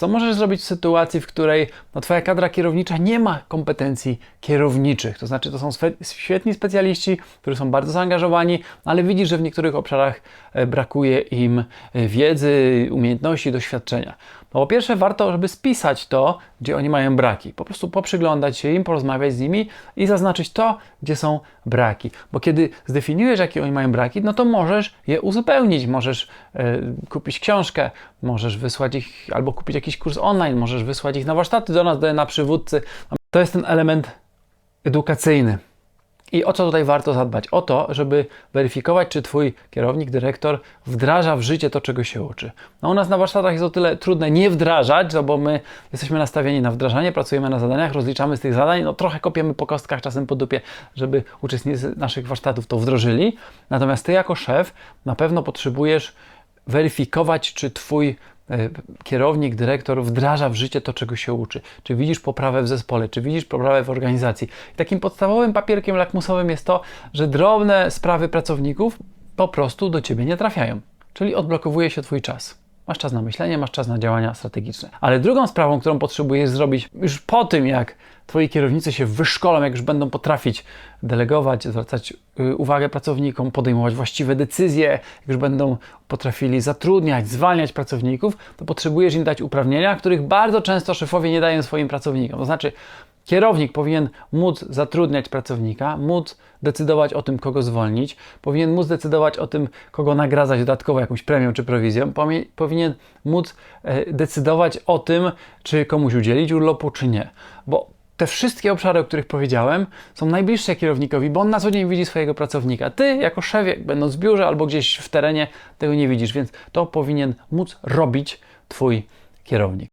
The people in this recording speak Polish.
Co możesz zrobić w sytuacji, w której no, Twoja kadra kierownicza nie ma kompetencji kierowniczych? To znaczy, to są świetni specjaliści, którzy są bardzo zaangażowani, ale widzisz, że w niektórych obszarach e, brakuje im e, wiedzy, umiejętności, doświadczenia. No, po pierwsze, warto, żeby spisać to, gdzie oni mają braki. Po prostu poprzyglądać się im, porozmawiać z nimi i zaznaczyć to, gdzie są braki. Bo kiedy zdefiniujesz, jakie oni mają braki, no to możesz je uzupełnić. Możesz e, kupić książkę, możesz wysłać ich albo kupić jakiś kurs online, możesz wysłać ich na warsztaty do nas, do, na przywódcy. To jest ten element edukacyjny. I o co tutaj warto zadbać? O to, żeby weryfikować, czy Twój kierownik, dyrektor wdraża w życie to, czego się uczy. No u nas na warsztatach jest o tyle trudne nie wdrażać, no bo my jesteśmy nastawieni na wdrażanie, pracujemy na zadaniach, rozliczamy z tych zadań, no trochę kopiemy po kostkach, czasem po dupie, żeby uczestnicy naszych warsztatów to wdrożyli. Natomiast Ty jako szef na pewno potrzebujesz weryfikować, czy Twój kierownik, dyrektor wdraża w życie to, czego się uczy. Czy widzisz poprawę w zespole, czy widzisz poprawę w organizacji. I takim podstawowym papierkiem lakmusowym jest to, że drobne sprawy pracowników po prostu do ciebie nie trafiają. Czyli odblokowuje się twój czas. Masz czas na myślenie, masz czas na działania strategiczne. Ale drugą sprawą, którą potrzebujesz zrobić już po tym, jak twoi kierownicy się wyszkolą, jak już będą potrafić delegować, zwracać y, uwagę pracownikom, podejmować właściwe decyzje, jak już będą potrafili zatrudniać, zwalniać pracowników, to potrzebujesz im dać uprawnienia, których bardzo często szefowie nie dają swoim pracownikom. To znaczy, Kierownik powinien móc zatrudniać pracownika, móc decydować o tym, kogo zwolnić, powinien móc decydować o tym, kogo nagradzać dodatkowo jakąś premią czy prowizją, powinien móc e, decydować o tym, czy komuś udzielić urlopu, czy nie. Bo te wszystkie obszary, o których powiedziałem, są najbliższe kierownikowi, bo on na co dzień widzi swojego pracownika. Ty, jako szefie, będąc w biurze albo gdzieś w terenie, tego nie widzisz, więc to powinien móc robić Twój kierownik.